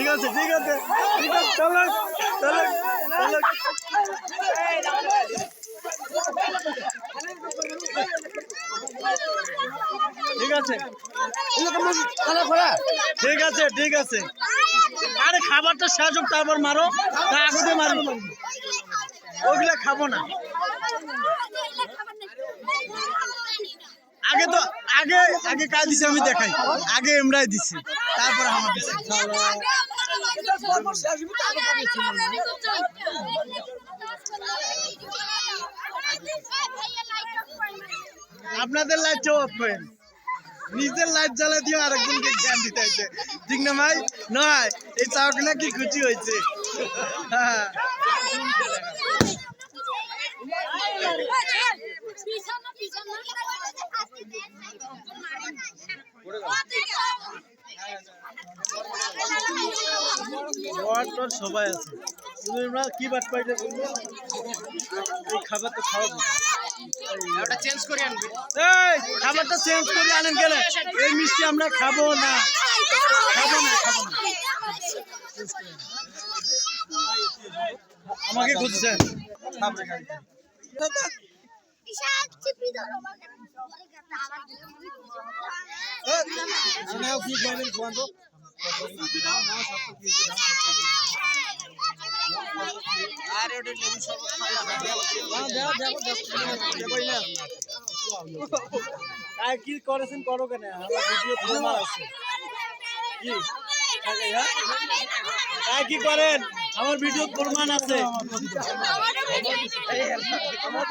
ঠিক আছে ঠিক আছে। ঠিক আছে চলো চলো চলো। ঠিক আছে। ঠিক আছে ঠিক আছে। আরে খাবারটা শেষ হোক, তারপর মারো। তা আগুতে মারো ওগুলা খাব না। আগে তো, আগে আগে কাজ দিছি, আমি দেখাই। আগে এমরাই দিছি। তারপর আমার আপনাদের লাইট অফ করেন নিজের লাইট জ্বালা দিয়ে আরেকজনকে জ্ঞান দিতে হয়েছে। ঠিক না ভাই? নয়। এই চাওক না কি খুশি হয়েছে? হ্যাঁ তো সবাই আছে। তুমি আমরা কি বাট পাইলে বলব এই খাবার তো খাওয়া ওটা চেঞ্জ করে আনবে। এই খাবারটা চেঞ্জ করে আনেন গেলে এই মিষ্টি আমরা খাব না। খাব না খাব না। আমাকে খুঁজছেন? আর ওটা লেবু শরবত খাওয়া কি করেছেন করো কেন? আমার ভিডিও তোমার আছে। কি? আর কি করেন? আমার ভিডিও প্রমাণ আছে। আমার।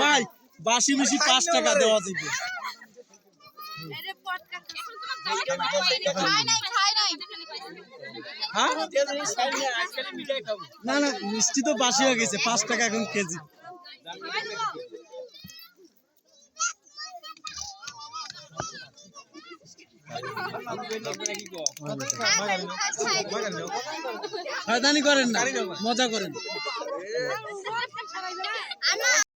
ভাই বাসি বেশি পাঁচ টাকা দেওয়া যাবে। হ্যাঁ? না না মিষ্টি তো বাসি হয়ে গেছে পাঁচ টাকা এখন কেজি। শয়তানি করেন না মজা করেন